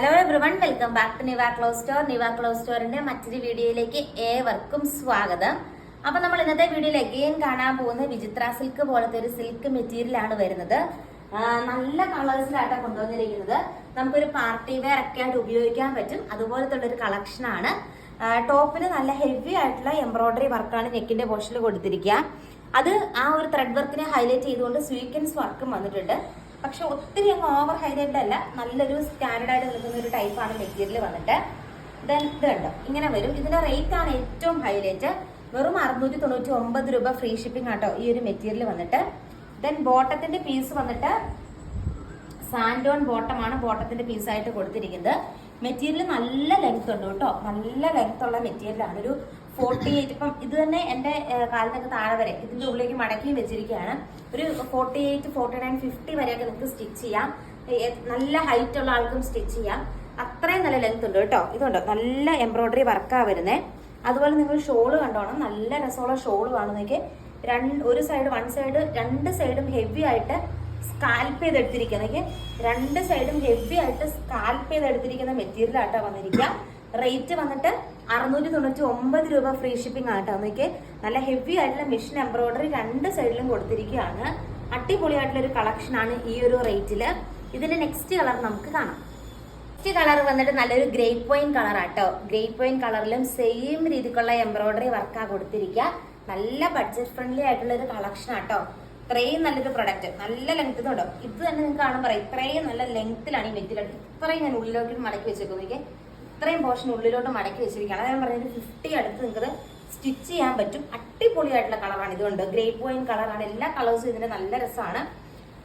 Hello everyone welcome back to Niva clothes store Niva clothes സ്റ്റോറിന്റെ മറ്റൊരു വീഡിയോയിലേക്ക് ഏവർക്കും സ്വാഗതം. അപ്പൊ നമ്മൾ ഇന്നത്തെ വീഡിയോയിൽ എഗെയിൻ കാണാൻ പോകുന്ന വിചിത്ര സിൽക്ക് പോലത്തെ ഒരു സിൽക്ക് മെറ്റീരിയൽ ആണ് വരുന്നത്. നല്ല കളേഴ്സിലായിട്ടാണ് കൊണ്ടുവന്നിരിക്കുന്നത്. നമുക്കൊരു പാർട്ടി വെയർ ഒക്കെ ആയിട്ട് ഉപയോഗിക്കാൻ പറ്റും. അതുപോലത്തെ ഒരു കളക്ഷൻ ആണ്. ടോപ്പിന് നല്ല ഹെവി ആയിട്ടുള്ള എംബ്രോയിഡറി വർക്കാണ് നെക്കിന്റെ പോർഷനിൽ കൊടുത്തിരിക്കുക. അത് ആ ഒരു ത്രെഡ് വർക്കിനെ ഹൈലൈറ്റ് ചെയ്തുകൊണ്ട് സ്വീക്കൻസ് വർക്കും വന്നിട്ടുണ്ട്. പക്ഷെ ഒത്തിരി അങ്ങ് ഓവർ ഹൈലൈറ്റ് അല്ല നല്ലൊരു സ്റ്റാൻഡേർഡ് ആയിട്ട് നിൽക്കുന്ന ഒരു ടൈപ്പാണ് മെറ്റീരിയൽ വന്നിട്ട്. ദെൻ ഇത് കണ്ടോ? ഇങ്ങനെ വരും. ഇതിന്റെ റേറ്റ് ആണ് ഏറ്റവും ഹൈലൈറ്റ് വെറും അറുന്നൂറ്റി തൊണ്ണൂറ്റി ഒമ്പത് രൂപ ഫ്രീ ഷിപ്പിംഗ് ആട്ടോ ഈ ഒരു മെറ്റീരിയൽ വന്നിട്ട്. ദെൻ ബോട്ടത്തിന്റെ പീസ് വന്നിട്ട് സാൻഡോൺ ബോട്ടമാണ് ബോട്ടത്തിന്റെ പീസായിട്ട് കൊടുത്തിരിക്കുന്നത്. മെറ്റീരിയൽ നല്ല ലെങ്ത് ഉണ്ട് കേട്ടോ. നല്ല ലെങ്ത് ഉള്ള മെറ്റീരിയലാണ് ഒരു ഫോർട്ടി എയ്റ്റ് ഇപ്പം ഇത് തന്നെ എന്റെ കാലത്തൊക്കെ താഴെ വരെ ഇതിന്റെ ഉള്ളിലേക്ക് മടക്കി വെച്ചിരിക്കുകയാണ്. ഒരു forty eight forty nine fifty വരെയൊക്കെ നിങ്ങൾക്ക് സ്റ്റിച്ച് ചെയ്യാം. നല്ല ഹൈറ്റ് ഉള്ള ആൾക്കും സ്റ്റിച്ച് ചെയ്യാം. അത്രയും നല്ല ലെങ്ത് ഉണ്ട് കേട്ടോ. ഇതുണ്ടോ. നല്ല എംബ്രോയിഡറി വർക്കാണ് വരുന്നത് അതുപോലെ നിങ്ങൾ ഷോൾ കണ്ടോണം. നല്ല രസമുള്ള ഷോൾ കാണുന്നെങ്കിൽ രണ്ട് ഒരു സൈഡ് വൺ സൈഡ് രണ്ട് സൈഡും ഹെവി ആയിട്ട് സ്കാൽപ്പ് ചെയ്തെടുത്തിരിക്കുന്നത് രണ്ട് സൈഡും ഹെവി ആയിട്ട് സ്കാൽപ്പ് ചെയ്തെടുത്തിരിക്കുന്ന മെറ്റീരിയൽ ആയിട്ടാണ് വന്നിരിക്കുക. റേറ്റ് വന്നിട്ട് അറുന്നൂറ്റി തൊണ്ണൂറ്റി ഒമ്പത് രൂപ ഫ്രീ ഷിപ്പിംഗ് ആട്ടോ നോക്കിയേ നല്ല ഹെവി ആയിട്ടുള്ള മെഷീൻ എംബ്രോയിഡറി രണ്ട് സൈഡിലും കൊടുത്തിരിക്കുകയാണ്. അടിപൊളിയായിട്ടുള്ള ഒരു കളക്ഷനാണ് ഈ ഒരു റേറ്റിൽ ഇതിന്റെ നെക്സ്റ്റ് കളർ നമുക്ക് കാണാം. നെക്സ്റ്റ് കളർ വന്നിട്ട് നല്ലൊരു ഗ്രേപ്പ് വൈൻ കളർ ആട്ടോ ഗ്രേപ്പ് വൈൻ കളറിലും സെയിം രീതിക്കുള്ള എംബ്രോയിഡറി വർക്കാ കൊടുത്തിരിക്കുക. നല്ല ബഡ്ജറ്റ് ഫ്രണ്ട്ലി ആയിട്ടുള്ള ഒരു കളക്ഷൻ ആട്ടോ ഇത്രയും നല്ലൊരു പ്രൊഡക്റ്റ് നല്ല ലെങ്ത് ഉണ്ടോ? ഇത് തന്നെ നിങ്ങൾക്ക് കാണുമ്പോൾ ഇത്രയും നല്ല ലെങ്ത്തിലാണ് ഈ മെറ്റീരിയൽ ഇത്രയും ഞാൻ ഉള്ളിലോട്ട് മടക്കി വെച്ചേക്കുന്നത്. ഇത്രയും പോർഷൻ ഉള്ളിലോട്ട് മടക്കി വെച്ചിരിക്കുകയാണ്. ഞാൻ പറഞ്ഞത് ഫിഫ്റ്റി അടുത്ത് നിങ്ങൾക്ക് സ്റ്റിച്ച് ചെയ്യാൻ പറ്റും. അടിപൊളിയായിട്ടുള്ള കളറാണ് ഇതുകൊണ്ട് ഗ്രേപ്പ് വൈൻ കളറാണ് എല്ലാ കളേഴ്സും ഇതിന്റെ നല്ല രസമാണ്.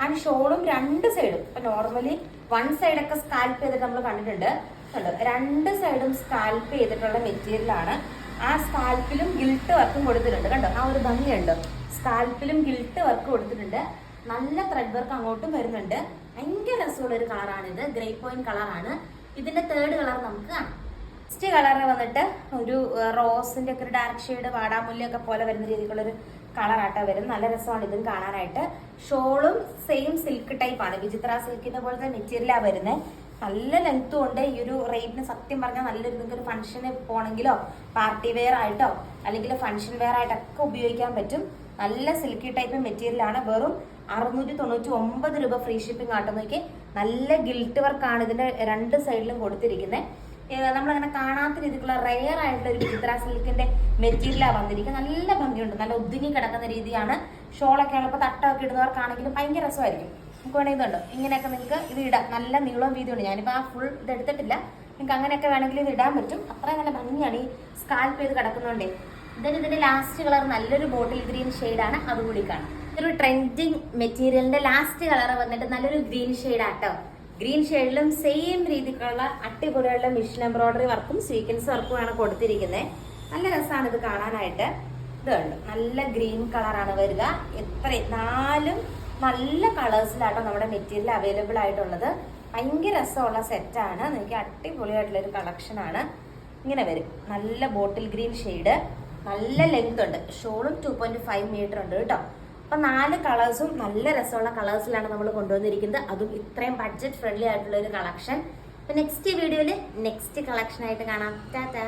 ആൻഡ് ഷോളും രണ്ട് സൈഡും ഇപ്പൊ നോർമലി വൺ സൈഡൊക്കെ സ്കാൽപ്പ് ചെയ്തിട്ട് നമ്മൾ കണ്ടിട്ടുണ്ട്. കണ്ടോ? രണ്ട് സൈഡും സ്കാൽപ്പ് ചെയ്തിട്ടുള്ള മെറ്റീരിയൽ ആണ്. ആ സ്കാൽപ്പിലും ഗിൽട്ട് വർക്കും കൊടുത്തിട്ടുണ്ട്. കണ്ടോ? ആ ഒരു ഭംഗിയുണ്ട്. സ്കാൽപ്പിലും ഗിൽട്ട് വർക്ക് കൊടുത്തിട്ടുണ്ട്. നല്ല ത്രെഡ് വർക്ക് അങ്ങോട്ടും വരുന്നുണ്ട്. ഭയങ്കര രസമുള്ള ഒരു കളറാണിത് ഗ്രേ പോയിന്റ് കളറാണ് ഇതിന്റെ തേർഡ് കളർ നമുക്ക് കാണാം. നെക്സ്റ്റ് കളർ വന്നിട്ട് ഒരു റോസിന്റെ ഒക്കെ ഒരു ഡാർക്ക് ഷെയ്ഡ് വാടാമുല്ലൊക്കെ പോലെ വരുന്ന രീതിക്കുള്ളൊരു കളറാട്ടോ വരും നല്ല രസമാണ് ഇതും കാണാനായിട്ട്. ഷോളും സെയിം സിൽക്ക് ടൈപ്പ് ആണ്. വിചിത്ര സിൽക്കിന്റെ പോലത്തെ മെറ്റീരിയലാണ് വരുന്നത്. നല്ല ലെങ്ത്തും ഉണ്ട്. ഈ ഒരു റേറ്റിന് സത്യം പറഞ്ഞാൽ നല്ലൊരു നിങ്ങൾക്ക് ഒരു ഫംഗ്ഷന് പോകണമെങ്കിലോ പാർട്ടി വെയർ ആയിട്ടോ അല്ലെങ്കിൽ ഫംഗ്ഷൻ വെയർ ആയിട്ടൊക്കെ ഉപയോഗിക്കാൻ പറ്റും. നല്ല സിൽക്കി ടൈപ്പ് മെറ്റീരിയലാണ് വെറും അറുന്നൂറ്റി തൊണ്ണൂറ്റി ഒമ്പത് രൂപ ഫ്രീ ഷിപ്പിംഗ് ആട്ടോ. നോക്കി നല്ല ഗിൽട്ട് വർക്കാണ് ഇതിന്റെ രണ്ട് സൈഡിലും കൊടുത്തിരിക്കുന്നത് നമ്മളങ്ങനെ കാണാത്ത രീതിക്കുള്ള റെയർ ആയിട്ടുള്ള ഒരു വിചിത്ര സിൽക്കിന്റെ മെറ്റീരിയലാണ് വന്നിരിക്കുന്നത് നല്ല ഭംഗിയുണ്ട്. നല്ല ഒതുങ്ങി കിടക്കുന്ന രീതിയാണ്. ഷോളൊക്കെ ആണെങ്കിൽ തട്ടമൊക്കെ ഇടുന്നവർക്കാണെങ്കിലും ഭയങ്കര രസമായിരിക്കും. നമുക്ക് വേണമെങ്കിൽ ഇതുണ്ടോ ഇങ്ങനെയൊക്കെ നിങ്ങൾക്ക് ഇത് ഇടാം. നല്ല നീളവും വീതിയുണ്ട്. ഞാനിപ്പോൾ ആ ഫുൾ ഇത് എടുത്തിട്ടില്ല. നിങ്ങൾക്ക് അങ്ങനെയൊക്കെ വേണമെങ്കിൽ ഇത് ഇടാൻ പറ്റും. അത്രയും നല്ല ഭംഗിയാണ് ഈ സ്കാൽപ്പ് ചെയ്ത് കിടക്കുന്നതുകൊണ്ടേ ഇതിന് ഇതിന്റെ ലാസ്റ്റ് കളർ നല്ലൊരു ബോട്ടിൽ ഗ്രീൻ ഷെയ്ഡാണ് അതുകൂടി കാണാം. ഒരു ട്രെൻഡിങ് മെറ്റീരിയലിന്റെ ലാസ്റ്റ് കളർ വന്നിട്ട് നല്ലൊരു ഗ്രീൻ ഷെയ്ഡ് ആട്ടോ. ഗ്രീൻ ഷെയ്ഡിലും സെയിം രീതിക്കുള്ള അടിപൊളിയുള്ള മിഷൻ എംബ്രോയിഡറി വർക്കും സ്വീക്കൻസ് വർക്കും ആണ് കൊടുത്തിരിക്കുന്നത് നല്ല രസമാണ് ഇത് കാണാനായിട്ട്. ഇത് കണ്ടു? നല്ല ഗ്രീൻ കളറാണ് വരിക. എത്ര നാലും നല്ല കളേഴ്സിലാട്ടോ നമ്മുടെ മെറ്റീരിയൽ അവൈലബിൾ ആയിട്ടുള്ളത്. ഭയങ്കര രസമുള്ള സെറ്റാണ് നിങ്ങൾക്ക് അടിപൊളിയായിട്ടുള്ള ഒരു കളക്ഷൻ ആണ്. ഇങ്ങനെ വരും. നല്ല ബോട്ടിൽ ഗ്രീൻ ഷെയ്ഡ് നല്ല ലെങ്ത് ഉണ്ട്. ഷോളും ടു പോയിന്റ് ഫൈവ് മീറ്റർ ഉണ്ട് കേട്ടോ. അപ്പൊ നാല് കളേഴ്സും നല്ല രസമുള്ള കളേഴ്സിലാണ് നമ്മൾ കൊണ്ടുവന്നിരിക്കുന്നത്. അതും ഇത്രയും ബഡ്ജറ്റ് ഫ്രണ്ട്ലി ആയിട്ടുള്ള ഒരു കളക്ഷൻ. അപ്പൊ നെക്സ്റ്റ് വീഡിയോയിൽ നെക്സ്റ്റ് കളക്ഷൻ ആയിട്ട് കാണാം. ടാറ്റാ.